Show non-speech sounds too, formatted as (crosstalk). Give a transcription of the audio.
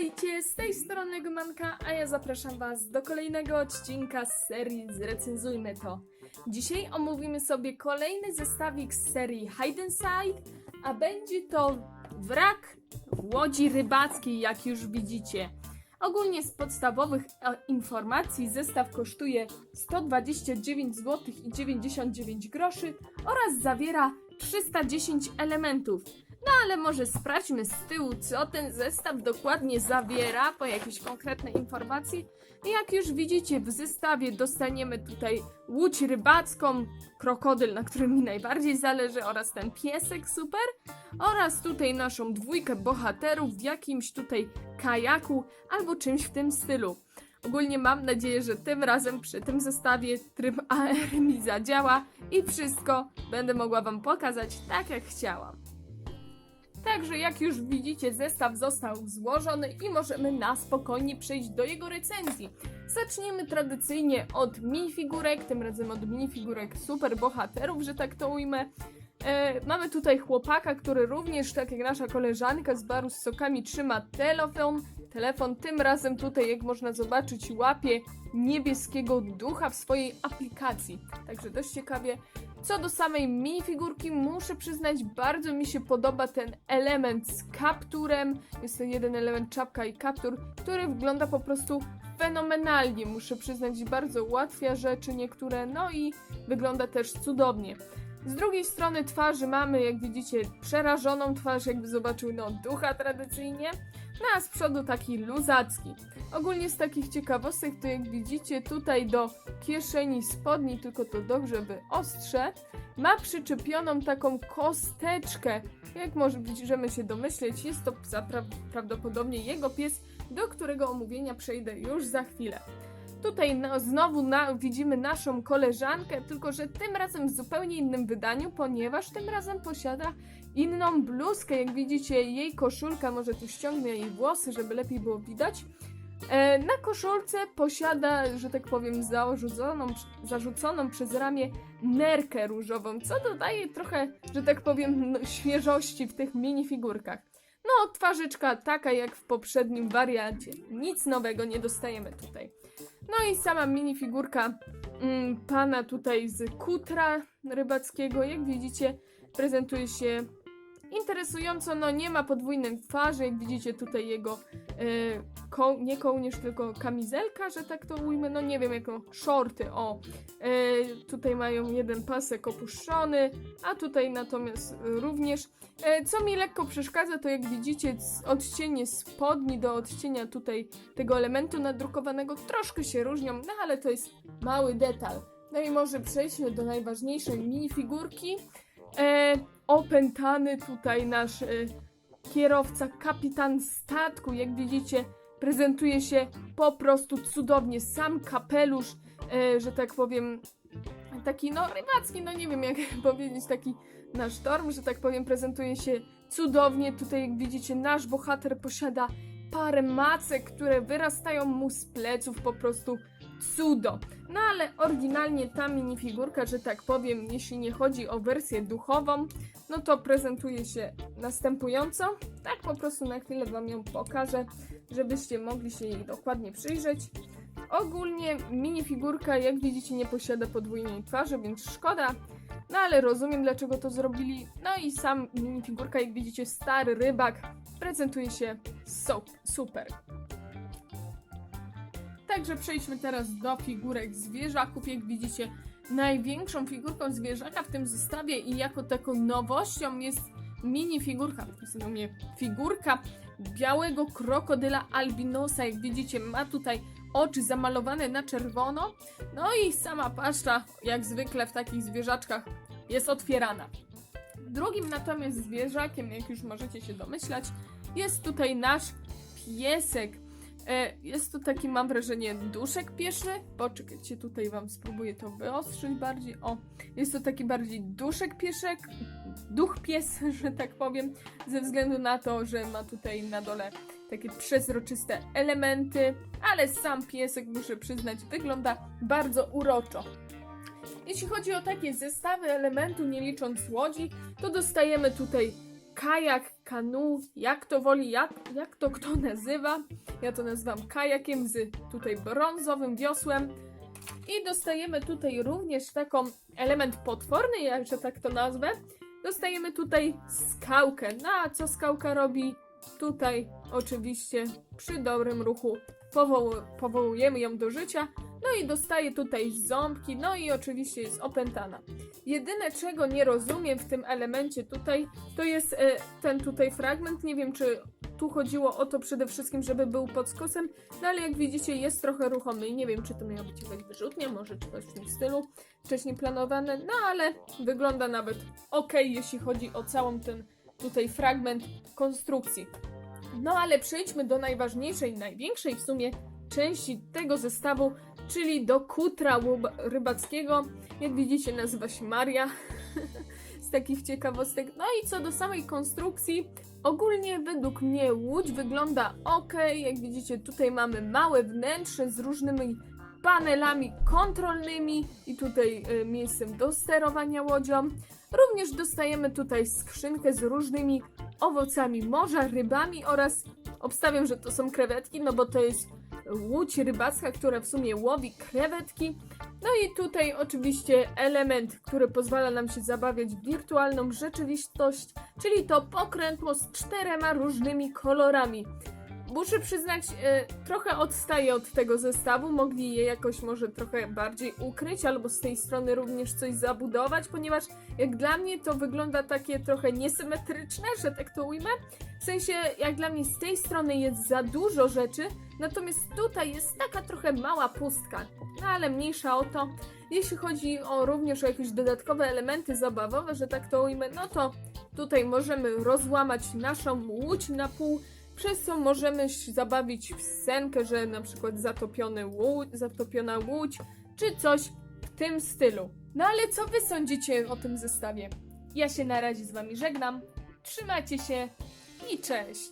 Witajcie, z tej strony Gmanka, a ja zapraszam Was do kolejnego odcinka z serii Zrecenzujmy to. Dzisiaj omówimy sobie kolejny zestawik z serii Hide and Side, a będzie to wrak w łodzi rybackiej, jak już widzicie. Ogólnie z podstawowych e, informacji zestaw kosztuje 129 zł i 99 groszy oraz zawiera 310 elementów. No ale może sprawdźmy z tyłu, co ten zestaw dokładnie zawiera, po jakieś konkretne informacje. I Jak już widzicie, w zestawie dostaniemy tutaj łódź rybacką, krokodyl, na którym mi najbardziej zależy, oraz ten piesek super, oraz tutaj naszą dwójkę bohaterów w jakimś tutaj kajaku albo czymś w tym stylu. Ogólnie mam nadzieję, że tym razem przy tym zestawie tryb AR mi zadziała i wszystko będę mogła Wam pokazać tak jak chciałam. Także jak już widzicie, zestaw został złożony i możemy na spokojnie przejść do jego recenzji. Zaczniemy tradycyjnie od minifigurek, tym razem od minifigurek super bohaterów, że tak to ujmę. E, mamy tutaj chłopaka, który również, tak jak nasza koleżanka z baru z sokami, trzyma telefon. Telefon tym razem tutaj, jak można zobaczyć, łapie niebieskiego ducha w swojej aplikacji. Także dość ciekawie. Co do samej minifigurki, muszę przyznać, bardzo mi się podoba ten element z kapturem. Jest to jeden element czapka i kaptur, który wygląda po prostu fenomenalnie. Muszę przyznać, bardzo ułatwia rzeczy niektóre, no i wygląda też cudownie. Z drugiej strony twarzy mamy, jak widzicie, przerażoną twarz, jakby zobaczył no ducha tradycyjnie. No a z przodu taki luzacki. Ogólnie z takich ciekawostek to jak widzicie tutaj do kieszeni spodni, tylko to dobrze wyostrze, ma przyczepioną taką kosteczkę. Jak możemy się domyśleć, jest to prawdopodobnie jego pies, do którego omówienia przejdę już za chwilę. Tutaj no, znowu na, widzimy naszą koleżankę, tylko że tym razem w zupełnie innym wydaniu, ponieważ tym razem posiada inną bluzkę. Jak widzicie, jej koszulka, może tu ściągnę jej włosy, żeby lepiej było widać. E, na koszulce posiada, że tak powiem, zarzuconą, zarzuconą przez ramię nerkę różową, co dodaje trochę, że tak powiem, no, świeżości w tych minifigurkach. No, twarzyczka taka jak w poprzednim wariancie. Nic nowego nie dostajemy tutaj. No i sama minifigurka mm, pana tutaj z kutra rybackiego, jak widzicie, prezentuje się interesująco, no nie ma podwójnej twarzy, jak widzicie tutaj jego e, ko- nie kołnierz, tylko kamizelka, że tak to ujmę, no nie wiem, jako shorty, o. E, tutaj mają jeden pasek opuszczony, a tutaj natomiast również. E, co mi lekko przeszkadza, to jak widzicie, odcienie spodni do odcienia tutaj tego elementu nadrukowanego troszkę się różnią, no ale to jest mały detal. No i może przejdźmy do najważniejszej minifigurki. Opętany tutaj nasz e, kierowca, kapitan statku, jak widzicie, prezentuje się po prostu cudownie. Sam kapelusz, e, że tak powiem, taki no rybacki, no nie wiem jak (laughs) powiedzieć, taki nasz torm, że tak powiem, prezentuje się cudownie. Tutaj jak widzicie, nasz bohater posiada parę macek, które wyrastają mu z pleców, po prostu cudo. No ale oryginalnie ta minifigurka, że tak powiem, jeśli nie chodzi o wersję duchową, no to prezentuje się następująco. Tak po prostu na chwilę Wam ją pokażę, żebyście mogli się jej dokładnie przyjrzeć. Ogólnie minifigurka, jak widzicie, nie posiada podwójnej twarzy, więc szkoda. No ale rozumiem, dlaczego to zrobili. No i sam minifigurka, jak widzicie, stary rybak, prezentuje się so super. Także przejdźmy teraz do figurek zwierzaków. Jak widzicie, największą figurką zwierzaka w tym zestawie i jako taką nowością jest mini figurka, w sumie figurka białego krokodyla albinosa. Jak widzicie, ma tutaj oczy zamalowane na czerwono. No i sama paszcza, jak zwykle w takich zwierzaczkach, jest otwierana. Drugim natomiast zwierzakiem, jak już możecie się domyślać, jest tutaj nasz piesek. E, Jest to taki, mam wrażenie, duszek pieszy. Poczekajcie, tutaj wam spróbuję to wyostrzyć bardziej. O, jest to taki bardziej duszek pieszek, duch pies, (laughs) że tak powiem, ze względu na to, że ma tutaj na dole takie przezroczyste elementy, ale sam piesek, muszę przyznać, wygląda bardzo uroczo. Jeśli chodzi o takie zestawy elementu, nie licząc łodzi, to dostajemy tutaj kajak, kanu, jak to woli, jak, jak to kto nazywa. Ja to nazywam kajakiem z tutaj brązowym wiosłem. I dostajemy tutaj również taką element potworny, ja że tak to nazwę. Dostajemy tutaj skałkę. No a co skałka robi? Tutaj oczywiście przy dobrym ruchu powoł- powołujemy ją do życia. No i dostaje tutaj ząbki, no i oczywiście jest opętana. Jedyne czego nie rozumiem w tym elemencie tutaj, to jest e, ten tutaj fragment. Nie wiem czy tu chodziło o to przede wszystkim, żeby był pod skosem, no ale jak widzicie jest trochę ruchomy i nie wiem czy to miała być jakaś wyrzutnia, może czy w tym stylu wcześniej planowane, no ale wygląda nawet ok, jeśli chodzi o całą ten tutaj fragment konstrukcji. No ale przejdźmy do najważniejszej, największej w sumie części tego zestawu, czyli do kutra rybackiego. Jak widzicie nazywa się Maria. (laughs) Z takich ciekawostek. No i co do samej konstrukcji, ogólnie według mnie łódź wygląda ok. Jak widzicie tutaj mamy małe wnętrze z różnymi panelami kontrolnymi i tutaj y, miejscem do sterowania łodzią. Również dostajemy tutaj skrzynkę z różnymi owocami morza, rybami oraz obstawiam, że to są krewetki, no bo to jest łódź rybacka, która w sumie łowi krewetki. No i tutaj oczywiście element, który pozwala nam się zabawiać w wirtualną rzeczywistość, czyli to pokrętło z czterema różnymi kolorami. Muszę przyznać, e, trochę odstaję od tego zestawu. Mogli je jakoś może trochę bardziej ukryć, albo z tej strony również coś zabudować, ponieważ jak dla mnie to wygląda takie trochę niesymetryczne, że tak to ujmę. W sensie, jak dla mnie z tej strony jest za dużo rzeczy, natomiast tutaj jest taka trochę mała pustka. No ale mniejsza o to. Jeśli chodzi o również o jakieś dodatkowe elementy zabawowe, że tak to ujmę, no to tutaj możemy rozłamać naszą łódź na pół, przez co możemy zabawić w scenkę, że na przykład zatopiony łódź, zatopiona łódź, czy coś w tym stylu. No ale co wy sądzicie o tym zestawie? Ja się na razie z wami żegnam. Trzymajcie się i cześć!